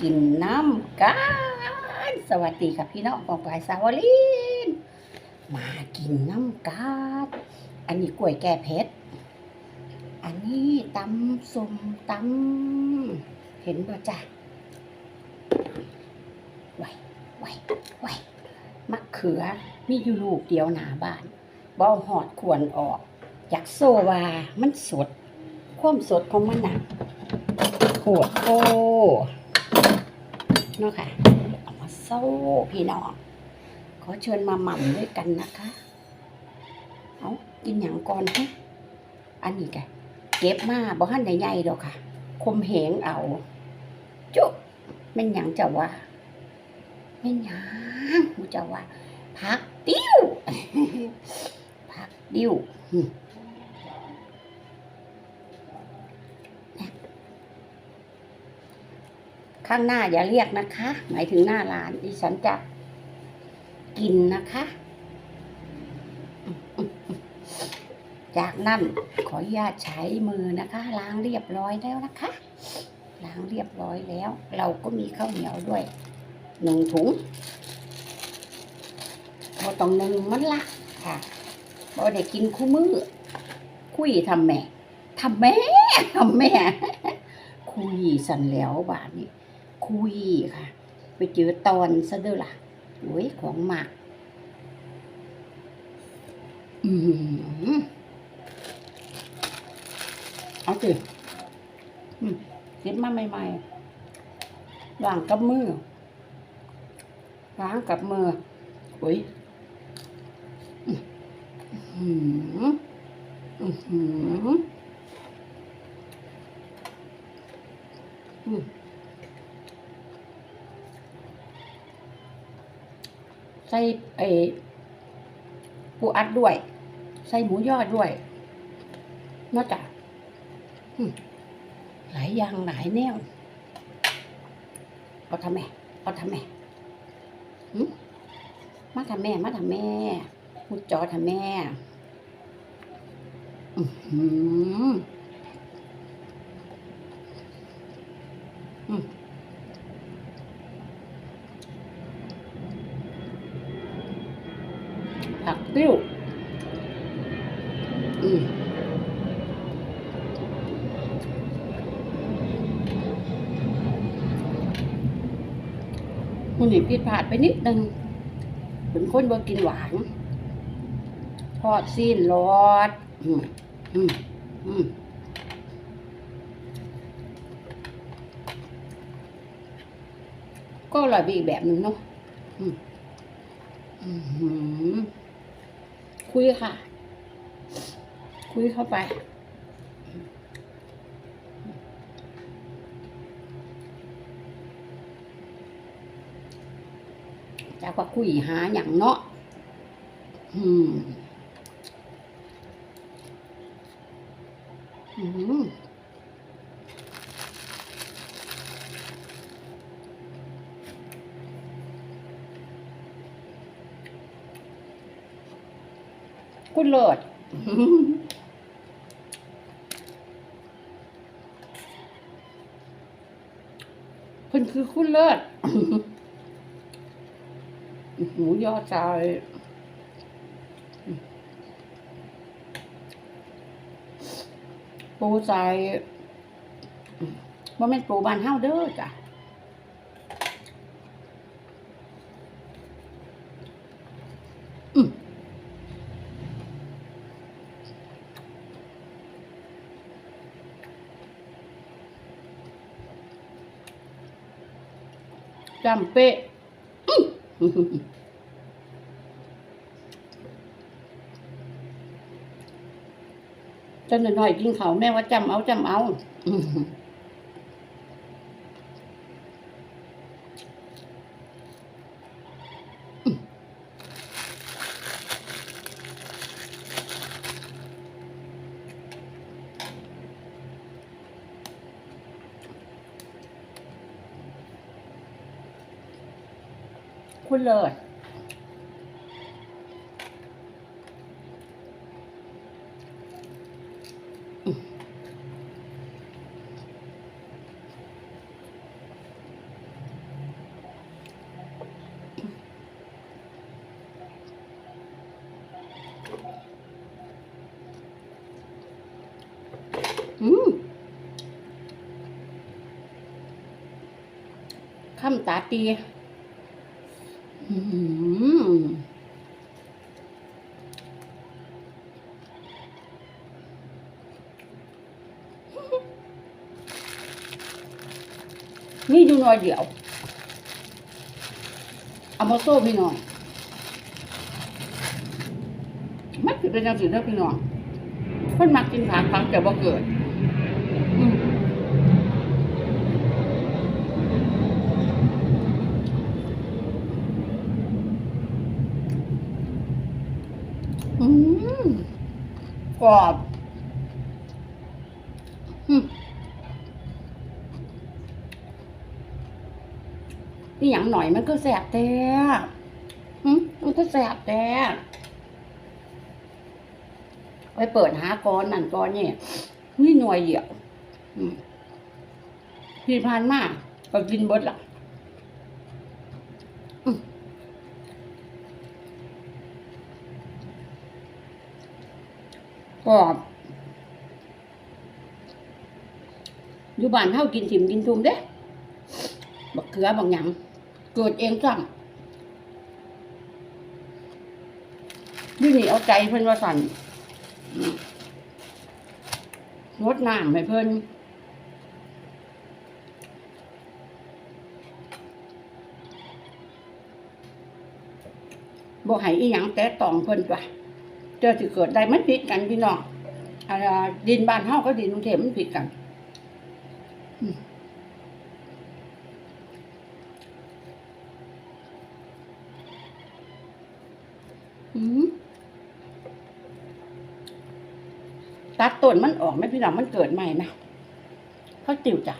กินน้ำกันสวัสดีค่ะพี่น้องของปลายสาวลินมากินน้ำกันอันนี้กล้วยแก้เผ็ดอันนี้ตำสมตำเห็นบ่จ้ะไว้ไว้ไว้มะเขือมีอยู่ลูกเดียวหนาบ้านเอาหอดควรออกอยากโซวา มันสด ความสดของมันหนักโหดโอ้ เนาะค่ะเอามาโซ่พี่น้องขอเชิญมาหม่ำด้วยกันนะคะ เอากินอย่างก่อนฮะอันนี้แกเก็บมาบ่ทันใหญ่ดอกค่ะ คมเหงเอา จุ๊บม่นหยังจะว่าแม่นหยังมูจะว่าพักติ้วพักติ้วอืม ข้างหน้าอย่าเรียกนะคะ หมายถึงหน้าร้านดิฉันจะกินนะคะ จากนั้นขออนุญาตใช้มือนะคะ ล้างเรียบร้อยแล้วนะคะ ล้างเรียบร้อยแล้ว เราก็มีข้าวเหนียวด้วยหนึ่งถุงพอต้องหนึ่งมันละค่ะพอได้กินคู่มือ คุยทำแม่ทำแม่ทำแม่คุยสันแล้วบาทนี้ คุยค่ะ ไปเจอตอนซะเด้อล่ะโอ้ยของหมัก อืมเอาสิอืมเก็บมาใหม่ๆล้างกับมือล้างกับมือโอ้ยอืมอืมอืม อืมใส่ไอ้ปูอัดด้วย ใส่หมูยอดด้วยนอกจากหลายอย่างหลายแนวเอาทำแม่เอาทำแม่มาทำแม่ มาทำแม่มุดจอทำแม่อือหืออืม ผักติ้วอืมมันนี่ผิดพลาดไปนิดนึงเป็นคนบ่กินหวานทอดซีนรอด อืมอืมอืมก็อร่อยไปอีกแบบหนึ่งเนาะอืมอืม คุยค่ะ คุยเข้าไป จากว่าคุยหาอย่างเนาะอืม อืม คุณเลิศเพิ่นคือคุณเลิศหมูยอใจปูใจว่าแม่นปูบานเฮาเด้อจ้ะ จำเป๊ะจนหน่อยๆกินเขาแม่ว่าจำเอาจำเอา เลยคำตาตี นี่ดูหน่อยเดียว เอามาโซ่พี่น้องมันถือเป็นจังสิเด้อพี่น้องเพิ่นมักกินผักผักแต่บ่เกิดอืมอืมกรอบอืม นี่อย่างหน่อยมันก็แสบแต่มันก็แสบแต่ไปเปิดหาก้อนนั่นก้อนนี่นี่หน่วยเดียวอืมที่ผ่านมากก็กินเบดละกรอบอยู่บ้านเท่ากินถิ่มกินทุมเด้บักเขือบางหยัง เกิดเองจังนี่นี่เอาใจเพิ่นว่าสั่นอืมงดน้ำให้เพิ่นบ่ให้อีหยังแต่ตองเพิ่นตัวเจอสิเกิดได้มันผิดกันพี่น้องอ่าดินบ้านเฮาก็ดินกรุงเทพมันผิดกัน อืม ตัดต้นมันออกไหมพี่น้องมันเกิดใหม่นะเขาติวจ้ะ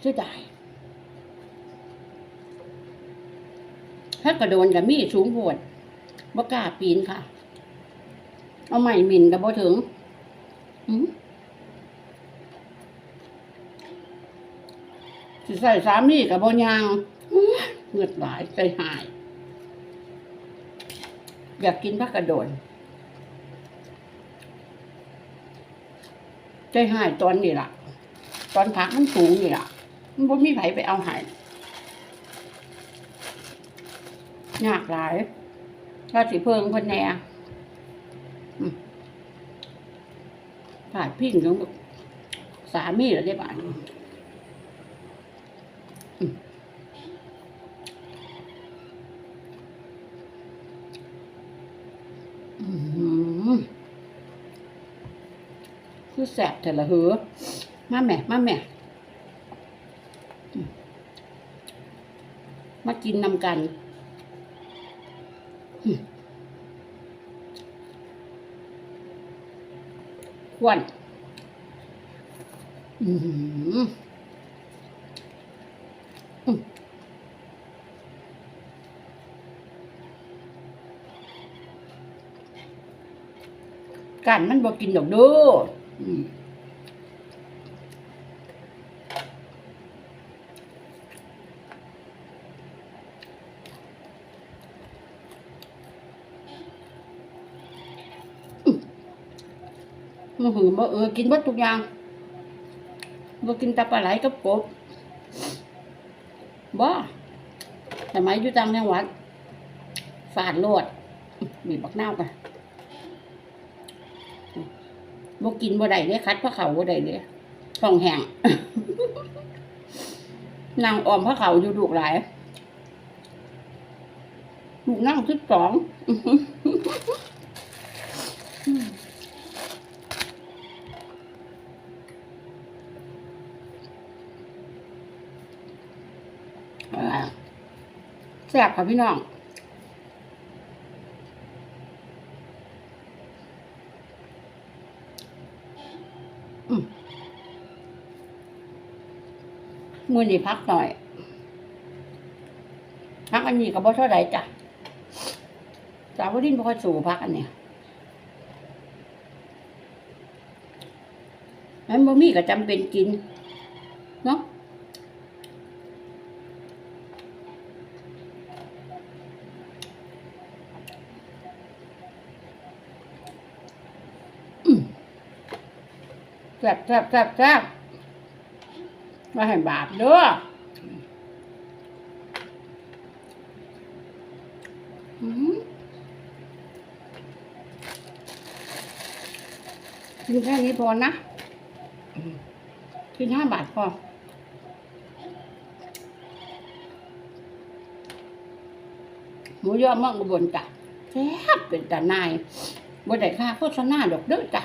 เสียดายถ้ากระโดนกับมีดสูงโพดบ่กล้าปีนค่ะ เอาใหม่หมินกับบ่ถึง อืม สิใส่สามีกับบ่ยางเหงือดหลายใจหาย อยากกินผักกระโดนใจหายตอนนี้ล่ะ ตอนพักมันสูงนี่ล่ะ มันบ่มีไผไปเอาหายยากหลายถ้าสิเพิงเพิ่นแหน่ผ่านพิงของสามีแล้วได้บ้านอืมอืม คือแสบแต่ละเหือ มาแม่ มาแม่ มากินนำกันอืมควนอืมอืม กันมันบอกินดอกเด้ออืมมันหือบ่เออกินเบดทุกอย่างบ่กินตะปลาไหลกับกบบ่สมัยอยู่ต่างจังหวัด ฝาดโลดบีบบักนาวกัน บกินบ่ได้เด้คัดพระเขาบ่ได้เด้ท้องแห้งนางออมพระเขาอยู่ดุหลายลูกนั่งทิศสองแซ่บค่ะพี่น้อง มือนี่พักหน่อย พักอันนี้กับบ่เท่าไรจ้ะสาวดินบ่ค่อยสูพักอันเนี้ยมันบ่มีก็จำเป็นกิน เนาะ แซ่บแซ่บแซ่บแซ่บมาให้บาปเด้ออืมกินแค่นี้พอนะกินห้าบาทพอหมูยอเมืองอุบลจ้ะแซ่บเป็นตานายบ่ได้ค่าโฆษณาดอกเด้อจ้ะ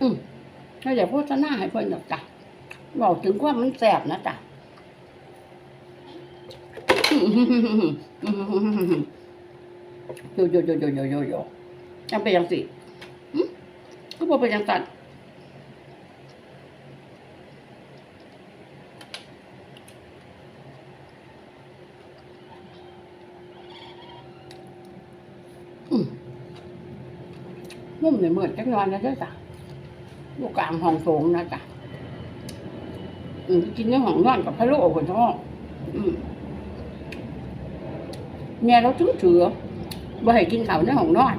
อืม ไม่ได้โฆษณาให้เพิ่นดอกจ้ะบอกถึงความันแซ่บนะจ้ะโยโยโยโยโยโยโยยังเป็นยังสิก็บอกเป็นยังตัดอืมมุมเนี่ยเหมือนจังนอนนะเด้อจ้ะ อยู่กลางห้องโถงนะจ้ะอืมกินในห้องนอนกับพะโล้คนท้องอืมเนี่ยเราถึงเถือบ่ให้กินข้าวในห้องนอน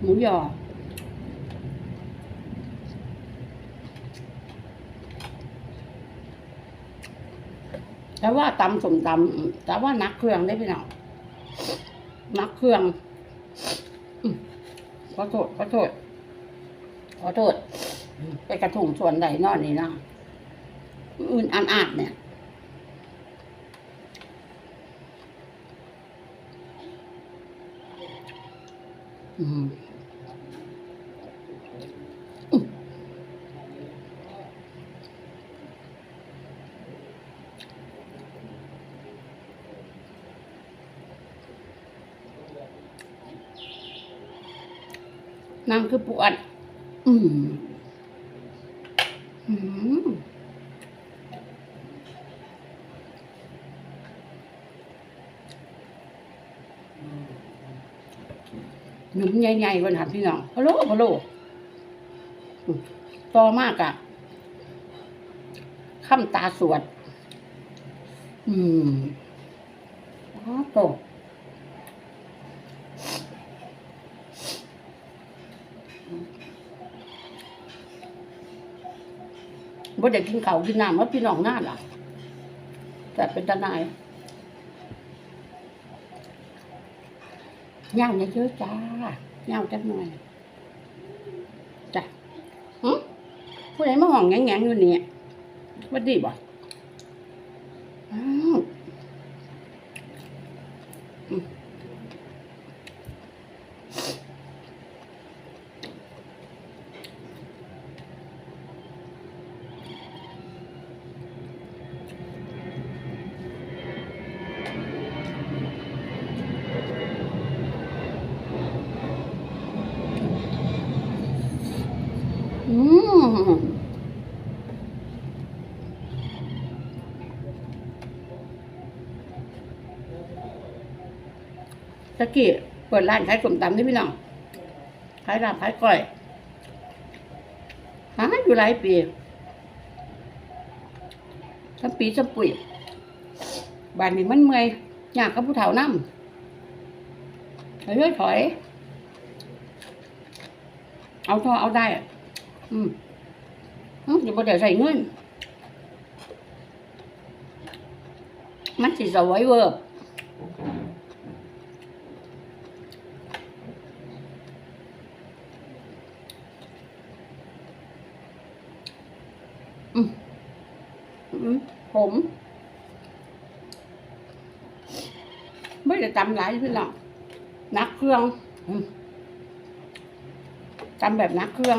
มหมูยอแต่ว่าตำสมตำแต่ว่านักเครื่องได้พี่น้องนักเครื่อง อโทษขอโทษขอโทษไปกระถุงส่วนใดนอนนี่นะอื่นอันอาดเนี่ยอืม นางคือปวด อืมอืมหนุ่มใหญ่ๆวันหันพี่น้องพะโหล้พะโหลต่อมากอะข้ามตาสวด อืมอ๋อโต บ่ได้กินเขากินน้ำว่าพี่น้องหน้าล่ะ แต่เป็นตานายย่างเยอะๆจ้าย่างจักหน่อยจ้ะหึผู้ใดมาห้องแง่งๆอยู่เนี่ยวัดดีบ่อ้าวอืมอืม ตะกี้เปิดร้านขายส้มตำนี่พี่น้องขายลาบขายก้อยหาอยู่หลายปีทั้งปีทั้งปุ๋ยบ้านนี้มันเมื่อยอยากกับผู้เฒ่านั่มเฮ้ยถอย เอาทอเอาได้อะอืมอืมอย่าบ่ได้ใส่เงิน มันสิสวยเวอร์อืมอืม ผมไม่ได้ตำหลายพี่น้องนักเครื่องอืมตำแบบนักเครื่อง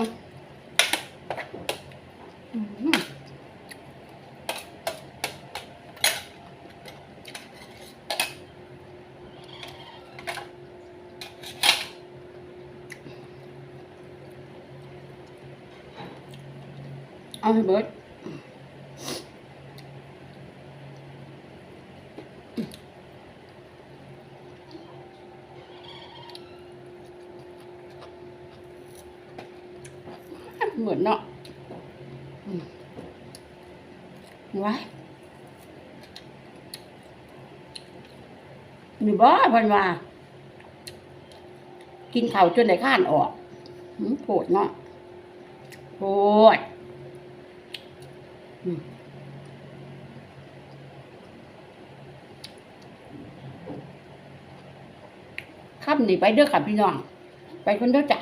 เอาให้เบิดเหมือนเนาะอืมไว้ นี่บ่เพิ่นว่า กินข้าวจนได้ข้านออกอหืมโผดเนาะโผดอืมค่ำนี่ไปเด้อค่ะพี่น้อง ไปคนเด้อจ้ะ